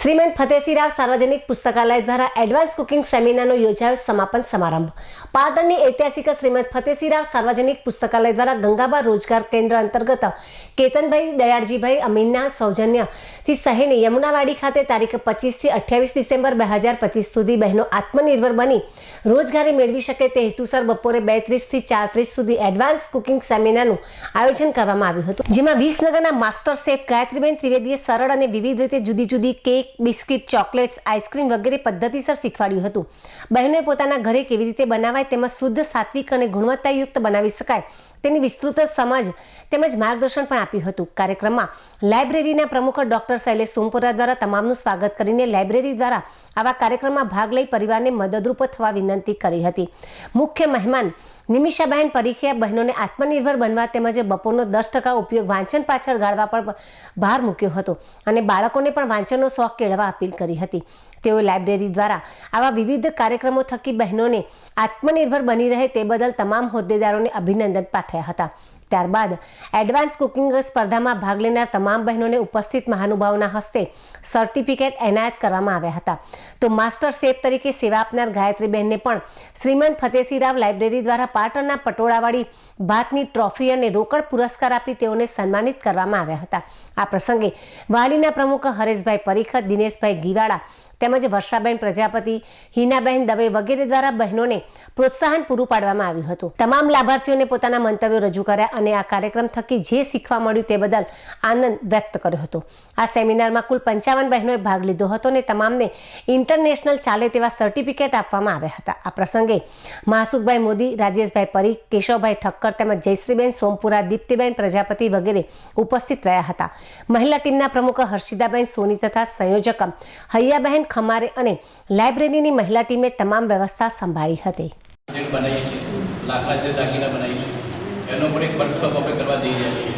શ્રીમંત ફતેસિંહરાવ સાર્વજનિક પુસ્તકાલય દ્વારા એડવાન્સ કુકિંગ સેમિનારનો યોજાયો સમાપન સમારંભ. પાટણની ઐતિહાસિક શ્રીમંત ફતેસિંહરાવ સાર્વજનિક પુસ્તકાલય દ્વારા ગંગાબા રોજગાર કેન્દ્ર અંતર્ગત કેતનભાઈ દયાળજીભાઈ અમીનના સૌજન્યથી શહેરની યમુનાવાડી ખાતે તારીખ પચીસથી અઠ્યાવીસ ડિસેમ્બર બે હજાર પચીસ સુધી બહેનો આત્મનિર્ભર બની રોજગારી મેળવી શકે તે હેતુસર બપોરે બે ત્રીસથી ચાર ત્રીસ સુધી એડવાન્સ કુકિંગ સેમિનારનું આયોજન કરવામાં આવ્યું હતું. જેમાં વિસનગરના માસ્ટર શેફ ગાયત્રીબેન ત્રિવેદીએ સરળ અને વિવિધ રીતે જુદી જુદી કેક બિસ્કિટ, ચોકલેટ્સ, આઈસ્ક્રીમ વગેરે પદ્ધતિસર શીખવાડ્યું હતું. બહેનોએ પોતાના ઘરે કેવી રીતે બનાવાય તેમજ શુદ્ધ, સાત્વિક અને ગુણવત્તાયુક્ત બનાવી શકાય તેની વિસ્તૃત સમજ તેમજ માર્ગદર્શન પણ આપ્યું હતું. કાર્યક્રમમાં લાઇબ્રેરીના પ્રમુખ ડોક્ટર શૈલેષ સોમપુરા દ્વારા તમામનું સ્વાગત કરીને લાઇબ્રેરી દ્વારા આવા કાર્યક્રમમાં ભાગ લઈ પરિવારને મદદરૂપ થવા વિનંતી કરી હતી. મુખ્ય મહેમાન નિમિષાબહેન પરીખે બહેનોને આત્મનિર્ભર બનવા તેમજ બપોરનો દસ ટકા ઉપયોગ વાંચન પાછળ ગાળવા પર ભાર મૂક્યો હતો અને બાળકોને પણ વાંચનનો શોખ કેળવા અપીલ કરી હતી. તેઓએ લાઇબ્રેરી દ્વારા આવા વિવિધ કાર્યક્રમો થકી બહેનોને આત્મનિર્ભર બની રહે તે બદલ તમામ હોદ્દેદારોને અભિનંદન પાઠવ્યા હતા. ત્યારબાદ એડવાન્સ કુકિંગ સ્પર્ધામાં ભાગ લેનાર તમામ બહેનોને ઉપસ્થિત મહાનુભાવોના હસ્તે સર્ટિફિકેટ એનાયત કરવામાં આવ્યા હતા. તો માસ્ટર શેફ તરીકે સેવા આપનાર ગાયત્રીબહેનને પણ શ્રીમંત ફતેસિંહરાવ લાઇબ્રેરી દ્વારા પાટણના પટોળાવાળી ભાતની ટ્રોફી અને રોકડ પુરસ્કાર આપી તેઓને સન્માનિત કરવામાં આવ્યા હતા. આ પ્રસંગે વાડીના પ્રમુખ હરેશભાઈ પરીખત, દિનેશભાઈ ગીવાળા તેમજ વર્ષાબેન પ્રજાપતિ, હિનાબેન દવે વગેરે દ્વારા બહેનોને પ્રોત્સાહન પૂરું પાડવામાં આવ્યું હતું. તમામ લાભાર્થીઓને પોતાના મંતવ્યો રજૂ કર્યા અને આ કાર્યક્રમ થકી જે શીખવા મળ્યું તે બદલ આનંદ વ્યક્ત કર્યો હતો. આ સેમિનારમાં કુલ પંચાવન બહેનોએ ભાગ લીધો હતો અને તમામને ઇન્ટરનેશનલ ચાલે તેવા સર્ટિફિકેટ આપવામાં આવ્યા હતા. આ પ્રસંગે મહાસુખભાઈ મોદી, રાજેશભાઈ પરીખ, કેશવભાઈ ઠક્કર તેમજ જયશ્રીબેન, સોમપુરા દીપ્તિબેન પ્રજાપતિ વગેરે ઉપસ્થિત રહ્યા હતા. મહિલા ટીમના પ્રમુખ હર્ષિદાબેન સોની તથા સંયોજક હૈયાબહેન ખમારે અને લાઇબ્રેરીની મહિલા ટીમે તમામ વ્યવસ્થા સંભાળી હતી. બનાવીએ છીએ. લાકડા જે દાગીના બનાવીએ છીએ. એનો પણ એક વર્કશોપ આપણે કરવા જઈ રહ્યા છીએ.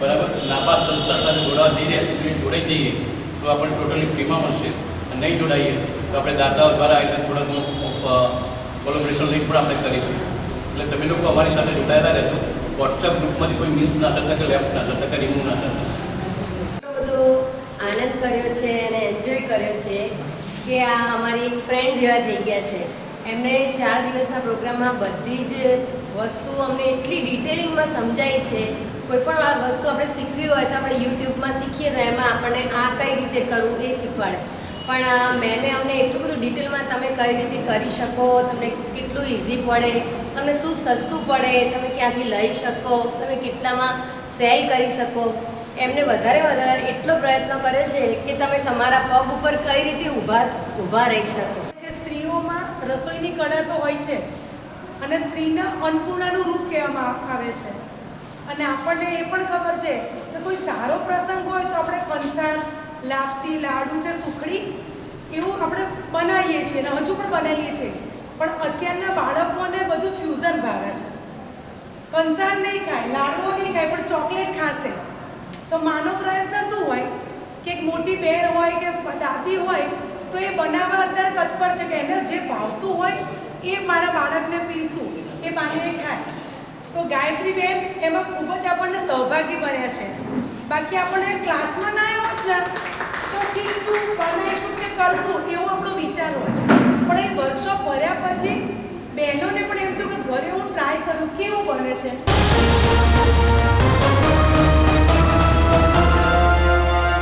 બરાબર? લાંબા સંસ્થા સાથે જોડાવા જઈ રહ્યા છીએ. તો એ જોડાઈ જઈએ તો આપણે ટોટલી ફ્રીમાં મળશે. અને નહીં જોડાઈએ તો આપણે દાતાઓ દ્વારા આવીને થોડા ઘણું કોલોબરેશન લઈને પણ આપણે કરીશું. એટલે તમે લોકો અમારી સાથે જોડાયેલા રહેજો. વોટ્સએપ ગ્રુપમાંથી કોઈ મિસ ના થતા કે લેફ્ટ ના થતા કે રિમૂવ ના થતા. એટલો બધો આનંદ કર્યો છે અને કર્યો છે કે આ અમારી એક ફ્રેન્ડ જેવા થઈ ગયા છે. એમણે ચાર દિવસના પ્રોગ્રામમાં બધી જ વસ્તુ અમને એટલી ડિટેલિંગમાં સમજાય છે. કોઈ પણ વસ્તુ આપણે શીખવી હોય તો આપણે યુટ્યુબમાં શીખીએ તો એમાં આપણને આ કઈ રીતે કરવું એ શીખવાડે. પણ મેમે અમને એટલું બધું ડિટેલમાં તમે કઈ રીતે કરી શકો, તમને કેટલું ઇઝી પડે, તમને શું સસ્તું પડે, તમે ક્યાંથી લઈ શકો, તમે કેટલામાં સેલ કરી શકો. એમને વધારે વધારે એટલો પ્રયત્ન કર્યો છે કે તમે તમારા પગ ઉપર કઈ રીતે ઊભા ઊભા રહી શકો. કે સ્ત્રીઓમાં રસોઈની કળા તો હોય છે જ, અને સ્ત્રીને અન્નપૂર્ણાનું રૂપ કહેવામાં આવે છે. અને આપણને એ પણ ખબર છે કે કોઈ સારો પ્રસંગ હોય તો આપણે કંસાર, લાપસી, લાડુ કે સુખડી એવું આપણે બનાવીએ છીએ અને હજુ પણ બનાવીએ છીએ. પણ અત્યારના બાળકોને બધું ફ્યુઝન ભાવે છે. કંસાર નહીં ખાય લાડવો નહીં ખાય, પણ ચોકલેટ ખાશે. તો માનો પ્રયત્ન શું હોય? કે એક મોટી બહેન હોય કે દાદી હોય, તો એ બનાવવા અત્યારે તત્પર છે કે એને જે ભાવતું હોય, એ મારા બાળકને પીરસું. એ બાને ખાય. તો ગાયત્રી બેન એમાં ખૂબ જ આપણને સહભાગી બન્યા છે. બાકી આપણને ક્લાસમાં ના આવ્યો જ ને, તો શીખશું બનાવીશું કે કરશું, એવો આપણો વિચાર હોય. પણ એ વર્કશોપ ભર્યા પછી બહેનોને પણ એમ થયું કે ઘરે હું ટ્રાય કરું, કેવું બને છે?